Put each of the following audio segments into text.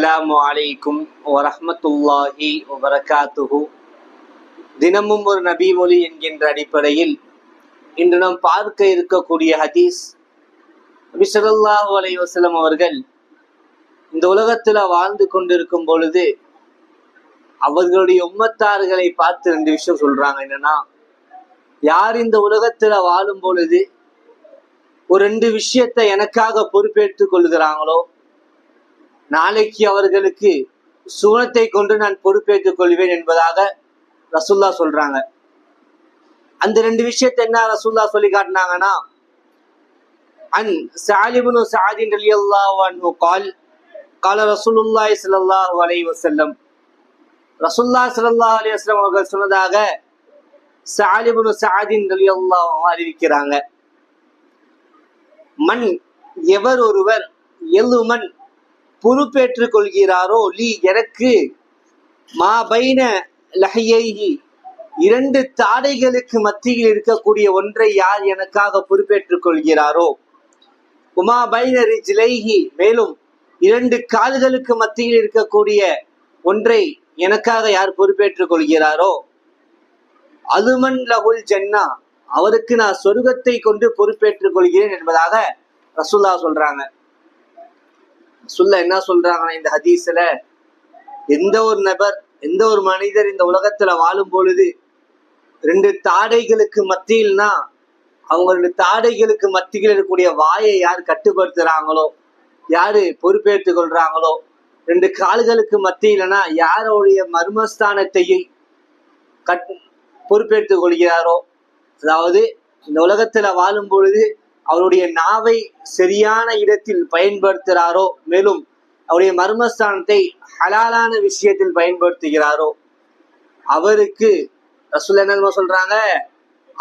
அஸ்ஸலாமு அலைக்கும் வரஹ்மத்துல்லாஹி வபரகாத்துஹு. தினமும் ஒரு நபி மொழி என்கின்ற அடிப்படையில் இன்று நாம் பார்க்க இருக்கக்கூடிய ஹதீஸ் நபி அலை வசலம் அவர்கள் இந்த உலகத்தில் வாழ்ந்து கொண்டிருக்கும் பொழுது அவர்களுடைய உம்மத்தார்களை பார்த்து ரெண்டு விஷயம் சொல்றாங்க. என்னன்னா யார் இந்த உலகத்தில் வாழும் பொழுது ஒரு ரெண்டு விஷயத்தை எனக்காக பொறுப்பேற்றுக் கொள்கிறாங்களோ நாளைக்கு அவர்களுக்கு சுவனத்தை கொண்டு நான் பொறுப்பேற்றுக் கொள்வேன் என்பதாக ரசுல்லா சொல்றாங்க. அந்த ரெண்டு விஷயத்தை என்ன ரசுல்லா சொல்லி காட்டினாங்கன்னா அன் சாலிபுனு சாதின் ரலியல்லாஹு அன்ஹு கால் கால ரசூலுல்லாஹி ஸல்லல்லாஹு அலைஹி வஸல்லம். ரசூல்லா அவர்கள் சொன்னதாக சாலிபுனு சாதின் அலி அல்லாஹ் அறிவிக்கிறாங்க. மண் எவர் ஒருவர் எல்லுமன் பொறுப்பேற்றுக் கொள்கிறாரோ? லீ எனக்கு மா பைன லஹையைஹி இரண்டு தாடைகளுக்கு மத்தியில் இருக்கக்கூடிய ஒன்றை யார் எனக்காக பொறுப்பேற்றுக் கொள்கிறாரோ? உமா பைனரி ஜிலைஹி மேலும் இரண்டு கால்களுக்கு மத்தியில் இருக்கக்கூடிய ஒன்றை எனக்காக யார் பொறுப்பேற்றுக் கொள்கிறாரோ? அதுமன் லகுல் ஜன்னா அவருக்கு நான் சொர்க்கத்தை கொண்டு பொறுப்பேற்றுக் கொள்கிறேன் என்பதாக ரசுல்லா சொல்றாங்க. சொல்ல என்ன சொல்றாங்கன்னா இந்த ஹதீஸ்ல எந்த ஒரு நபர் எந்த ஒரு மனிதர் இந்த உலகத்துல வாழும் பொழுது ரெண்டு தாடைகளுக்கு மத்தியில்னா அவங்களுடைய தாடைகளுக்கு மத்தியில் இருக்கக்கூடிய வாயை யார் கட்டுப்படுத்துறாங்களோ யாரு பொறுப்பேற்றுக் கொள்றாங்களோ ரெண்டு கால்களுக்கு மத்தியிலனா யாருடைய மர்மஸ்தானத்தையும் கட் பொறுப்பேற்றுக் கொள்கிறாரோ அதாவது இந்த உலகத்துல வாழும் பொழுது அவருடைய நாவை சரியான இடத்தில் பயன்படுத்துகிறாரோ மேலும் அவருடைய மர்மஸ்தானத்தை ஹலாலான விஷயத்தில் பயன்படுத்துகிறாரோ அவருக்கு ரசூல் என்ன சொல்றாங்க?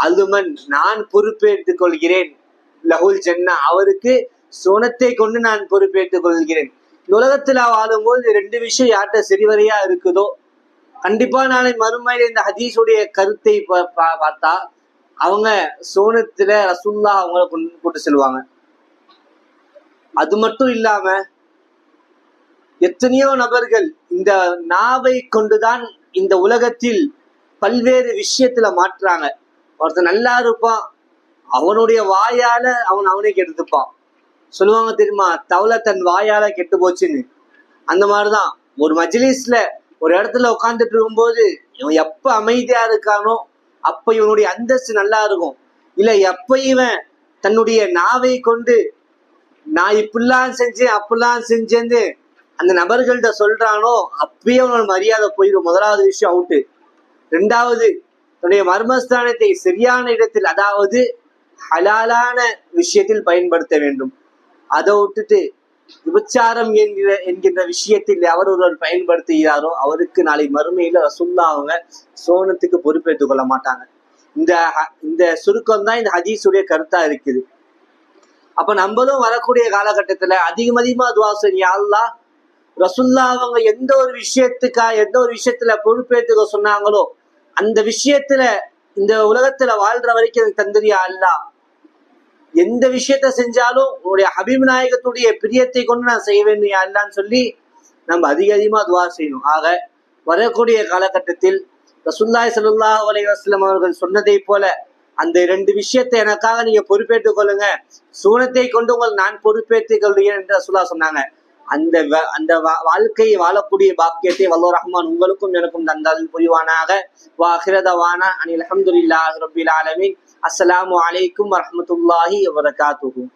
அதுமன் நான் பொறுப்பேற்றுக் கொள்கிறேன். லகுல் ஜன்னா அவருக்கு சுனத்தை கொண்டு நான் பொறுப்பேற்றுக் கொள்கிறேன். இந்த உலகத்துல வாழும்போது ரெண்டு விஷயம் யார்கிட்ட சரிவரையா இருக்குதோ? கண்டிப்பா நாளை மறுமையில இந்த ஹதீஸுடைய கருத்தை பா- பா- பார்த்தா அவங்க சோனத்துல ரசுல்லா அவங்கள கொண்டு போட்டு செல்வாங்க அது மட்டும் இல்லாம எத்தனையோ நபர்கள் இந்த நாவை கொண்டுதான் இந்த உலகத்தில் பல்வேறு விஷயத்துல மாற்றுறாங்க ஒருத்தன் நல்லா இருப்பான் அவனுடைய வாயால அவன் அவனே கெடுத்துப்பான். சொல்லுவாங்க தெரியுமா? தவளை தன் வாயால கெட்டு போச்சுன்னு. அந்த மாதிரிதான். ஒரு மஜ்லிஸ்ல ஒரு இடத்துல உட்கார்ந்துட்டு இருக்கும்போது இவன் எப்ப அமைதியா இருக்கானோ அப்ப இவனுடைய அந்தஸ்து நல்லா இருக்கும். இல்ல எப்ப இவன் தன்னுடைய நாவை கொண்டு நான் இப்படிலாம் செஞ்சேன் அப்படிலாம் செஞ்சேன்னு அந்த நபர்கள்ட்ட சொல்றானோ அப்பயே அவனோட மரியாதை போயிடும். முதலாவது விஷயம் அவுட்டு ரெண்டாவது தன்னுடைய மர்மஸ்தானத்தை சரியான இடத்தில் அதாவது ஹலாலான விஷயத்தில் பயன்படுத்த வேண்டும். அதை விட்டுட்டு விபச்சாரம் என்கிற என்கின்ற விஷயத்தில் அவர் ஒருவர் பயன்படுத்துகிறாரோ அவருக்கு நாளை மறுமையில ரசுல்லா அவங்க சோனத்துக்கு பொறுப்பேற்றுக் கொள்ள மாட்டாங்க. இந்த இந்த சுருக்கம் தான் இந்த ஹதீஸுடைய கருத்தா இருக்குது. அப்ப நம்மளும் வரக்கூடிய காலகட்டத்துல அதிகம் அதிகமா துவா செய்ய ரசுல்லா அவங்க எந்த ஒரு விஷயத்துக்கா எந்த ஒரு விஷயத்துல பொறுப்பேற்றுக்க சொன்னாங்களோ அந்த விஷயத்துல இந்த உலகத்துல வாழ்ற வரைக்கும் தந்திரியா? அல்லாஹ் எந்த விஷயத்த செஞ்சாலும் உன்னுடைய ஹபீப் நாயகத்துடைய பிரியத்தை கொண்டு நான் செய்ய வேண்டும் அல்லான்னு சொல்லி நம்ம அதிக அதிகமா துவா செய்யணும். ஆக வரக்கூடிய காலகட்டத்தில் ரசுல்லாய் சலுல்லா அலைஹி அவர்கள் சொன்னதை போல அந்த இரண்டு விஷயத்தை எனக்காக நீங்க பொறுப்பேற்றுக் கொள்ளுங்க. சூனத்தை கொண்டு உங்கள் நான் பொறுப்பேற்றுக் கொள்கிறேன் என்று ரசுல்லா சொன்னாங்க. அந்த அந்த வா- வாழ்க்கையை வாழக்கூடிய பாக்கியத்தை வல்லோ ரஹ்மான் உங்களுக்கும் எனக்கும் தந்தால் புரிவானாக. வாஹிரதவானா அனில் அஹமதுல்லாஹ் ரபில் ஆலமின். அஸ்லாம் வலைக்கும் வரமத்துல்லாஹி வரகாத்துகும்